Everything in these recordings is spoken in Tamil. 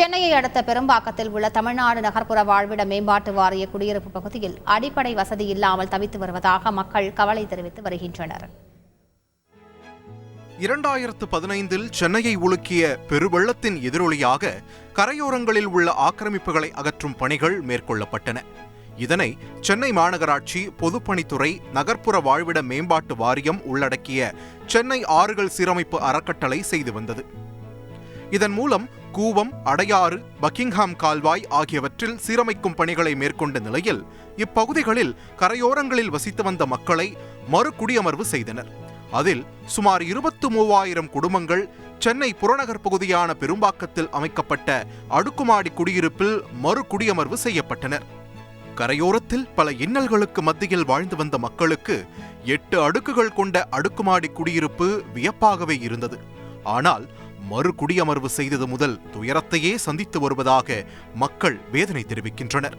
சென்னையை அடுத்த பெரும்பாக்கத்தில் உள்ள தமிழ்நாடு நகர்ப்புற வாழ்விட மேம்பாட்டு வாரிய குடியிருப்பு பகுதியில் அடிப்படை வசதி இல்லாமல் தவித்து வருவதாக மக்கள் கவலை தெரிவித்து வருகின்றனர். இரண்டாயிரத்து பதினைந்தில் சென்னையை உலுக்கிய பெருவெள்ளத்தின் எதிரொலியாக கரையோரங்களில் உள்ள ஆக்கிரமிப்புகளை அகற்றும் பணிகள் மேற்கொள்ளப்பட்டன. இதனை சென்னை மாநகராட்சி பொதுப்பணித்துறை நகர்ப்புற வாழ்விட மேம்பாட்டு வாரியம் உள்ளடக்கிய சென்னை ஆறுகள் சீரமைப்பு அறக்கட்டளை செய்து வந்தது. இதன் மூலம் கூவம் அடையாறு பக்கிங்ஹாம் கால்வாய் ஆகியவற்றில் சீரமைக்கும் பணிகளை மேற்கொண்ட நிலையில் இப்பகுதிகளில் கரையோரங்களில் வசித்து வந்த மக்களை மறுகுடியமர்வு செய்தனர். அதில் சுமார் இருபத்து மூவாயிரம் குடும்பங்கள் சென்னை புறநகர் பகுதியான பெரும்பாக்கத்தில் அமைக்கப்பட்ட அடுக்குமாடி குடியிருப்பில் மறுகுடியமர்வு செய்யப்பட்டனர். கரையோரத்தில் பல இன்னல்களுக்கு மத்தியில் வாழ்ந்து வந்த மக்களுக்கு எட்டு அடுக்குகள் கொண்ட அடுக்குமாடி குடியிருப்பு வியப்பாகவே இருந்தது. ஆனால் மறு குடியமர்வு செய்தது முதல் துயரத்தையே சந்தித்து வருவதாக மக்கள் வேதனை தெரிவிக்கின்றனர்.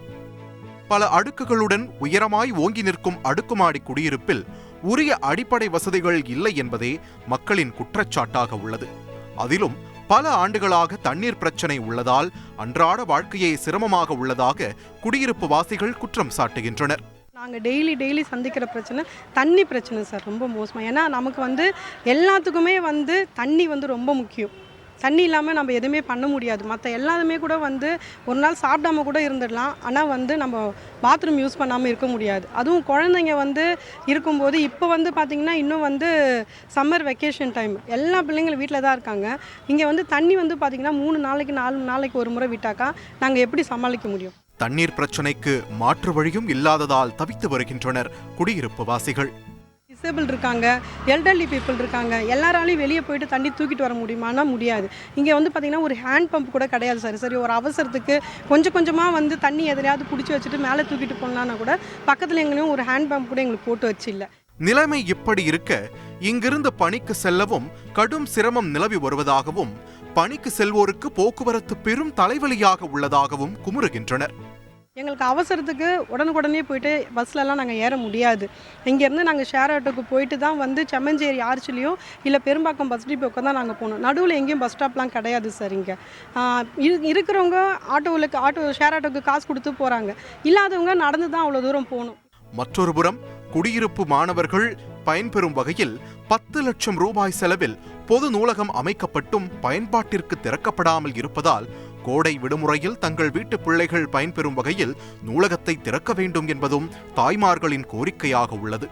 பல அடுக்குகளுடன் உயரமாய் ஓங்கி நிற்கும் அடுக்குமாடி குடியிருப்பில் உரிய அடிப்படை வசதிகள் இல்லை என்பதே மக்களின் குற்றச்சாட்டாக உள்ளது. அதிலும் பல ஆண்டுகளாக தண்ணீர் பிரச்சனை உள்ளதால் அன்றாட வாழ்க்கையே சிரமமாக உள்ளதாக குடியிருப்பு வாசிகள் குற்றம் சாட்டுகின்றனர். நாங்கள் டெய்லி டெய்லி சந்திக்கிற பிரச்சனை தண்ணி பிரச்சனை சார் ரொம்ப மோசமாக ஏன்னா நமக்கு வந்து எல்லாத்துக்குமே வந்து தண்ணி வந்து ரொம்ப முக்கியம். தண்ணி இல்லாமல் நம்ம எதுவுமே பண்ண முடியாது. மற்ற எல்லாருமே கூட வந்து ஒரு நாள் சாப்பிடாம கூட இருந்துடலாம். ஆனால் வந்து நம்ம பாத்ரூம் யூஸ் பண்ணாமல் இருக்க முடியாது. அதுவும் குழந்தைங்க வந்து இருக்கும்போது இப்போ வந்து பார்த்திங்கன்னா இன்னும் வந்து சம்மர் வெக்கேஷன் டைம் எல்லா பிள்ளைங்களும் வீட்டில் தான் இருக்காங்க. இங்கே வந்து தண்ணி வந்து பார்த்திங்கன்னா மூணு நாளைக்கு நாலு நாளைக்கு ஒரு முறை விட்டாக்கா நாங்கள் எப்படி சமாளிக்க முடியும்? தண்ணீர் பிரச்சனைக்கு மாற்று வழியும் இல்லாததால் தவித்து வருகின்றனர் குடியிருப்பு வாசிகள் டிசேபிள் இருக்காங்க எல்டர்லி பீப்புள் இருக்காங்க எல்லாராலையும் வெளியே போயிட்டு தண்ணி தூக்கிட்டு வர முடியுமானா முடியாது. இங்கே வந்து பார்த்திங்கன்னா ஒரு ஹேண்ட் பம்ப் கூட கிடையாது சார் சரி ஒரு அவசரத்துக்கு கொஞ்சம் கொஞ்சமாக வந்து தண்ணி எதிலையாவது பிடிச்சி வச்சுட்டு மேலே தூக்கிட்டு போகலான்னா கூட பக்கத்தில் எங்கேயும் ஒரு ஹேண்ட் பம்ப் கூட எங்களுக்கு போட்டு வச்சு இல்லை நிலைமை இப்படி இருக்க இங்கிருந்து பணிக்கு செல்லவும் கடும் சிரமம் நிலவி வருவதாகவும் பணிக்கு செல்வோருக்கு போக்குவரத்து பெரும் தலைவலியாக உள்ளதாகவும் குமுறுகின்றனர். எங்களுக்கு அவசரத்துக்கு உடனுக்குடனே போயிட்டு பஸ்லலாம் நாங்கள் ஏற முடியாது. இங்கேருந்து நாங்கள் ஷேர் ஆட்டோக்கு போயிட்டு தான் வந்து செம்மஞ்சேரி ஆர்ச்சிலையும் இல்லை பெரும்பாக்கம் பஸ் டிப்போக்கு தான் நாங்கள் போகணும் நடுவில் எங்கேயும் பஸ் ஸ்டாப்லாம் கிடையாது சார் இங்கே. இருக்கிறவங்க ஆட்டோவில் ஆட்டோ ஷேர் ஆட்டோக்கு காசு கொடுத்து போகிறாங்க இல்லாதவங்க நடந்து தான் அவ்வளோ தூரம் போகணும். மற்றொரு புறம் குடியிருப்பு மாணவர்கள் பயன்பெறும் வகையில் பத்து லட்சம் ரூபாய் செலவில் பொது நூலகம் அமைக்கப்பட்டும் பயன்பாட்டிற்கு திறக்கப்படாமல் இருப்பதால் கோடை விடுமுறையில் தங்கள் வீட்டு பிள்ளைகள் பயன்பெறும் வகையில் நூலகத்தை திறக்க வேண்டும் என்பதும் தாய்மார்களின் கோரிக்கையாக உள்ளது.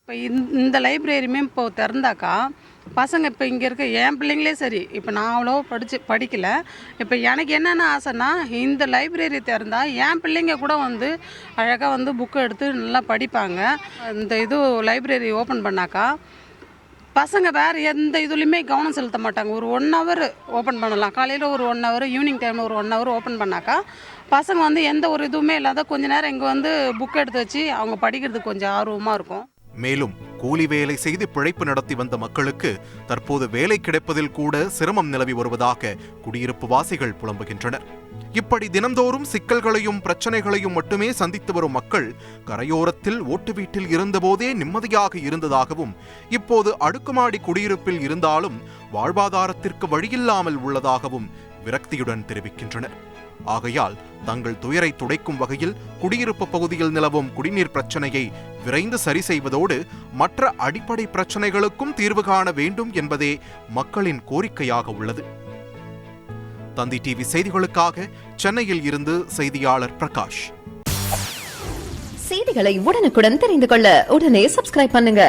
இப்போ இந்த லைப்ரரியுமே இப்போ திறந்தாக்கா பசங்க இப்போ இங்கே இருக்க என் பிள்ளைங்களே சரி இப்போ நான் அவ்வளோ படித்து படிக்கல. இப்போ எனக்கு என்னென்ன ஆசைன்னா இந்த லைப்ரரி திறந்தால் என் பிள்ளைங்க கூட வந்து அழகாக வந்து புக்கு எடுத்து நல்லா படிப்பாங்க. இந்த இது லைப்ரரி ஓப்பன் பண்ணாக்கா பசங்க வேறு எந்த இதுலேயுமே கவனம் செலுத்த மாட்டாங்க. ஒரு ஒன் ஹவர் ஓப்பன் பண்ணலாம். காலையில் ஒரு ஒன் ஹவர் ஈவினிங் டைமில் ஒரு ஒன் ஹவர் ஓப்பன் பண்ணாக்கா பசங்க வந்து எந்த ஒரு இதுவுமே இல்லாத கொஞ்ச நேரம் இங்கே வந்து புக் எடுத்து வச்சு அவங்க படிக்கிறதுக்கு கொஞ்சம் ஆர்வமாக இருக்கும். மேலும் கூலி வேலை செய்து பிழைப்பு நடத்தி வந்த மக்களுக்கு தற்போது வேலை கிடைப்பதில் கூட சிரமம் நிலவி வருவதாக குடியிருப்பு வாசிகள் புலம்புகின்றனர். இப்படி தினந்தோறும் சிக்கல்களையும் பிரச்சனைகளையும் மட்டுமே சந்தித்து வரும் மக்கள் கரையோரத்தில் ஓட்டு வீட்டில் இருந்தபோதே நிம்மதியாக இருந்ததாகவும் இப்போது அடுக்குமாடி குடியிருப்பில் இருந்தாலும் வாழ்வாதாரத்திற்கு வழியில்லாமல் உள்ளதாகவும் விரக்தியுடன் தெரிவிக்கின்றனர். ஆகையால் தங்கள் துயரை துடைக்கும் வகையில் குடியிருப்பு பகுதியில் நிலவும் குடிநீர் பிரச்சனையை விரைந்து சரி செய்வதோடு மற்ற அடிப்படை பிரச்சனைகளுக்கும் தீர்வு காண வேண்டும் என்பதே மக்களின் கோரிக்கையாக உள்ளது. தந்தி டிவி செய்திகளுக்காக சென்னையில் இருந்து செய்தியாளர் பிரகாஷ். செய்திகளை உடனுக்குடன் தெரிந்து கொள்ள உடனே சப்ஸ்கிரைப் பண்ணுங்க.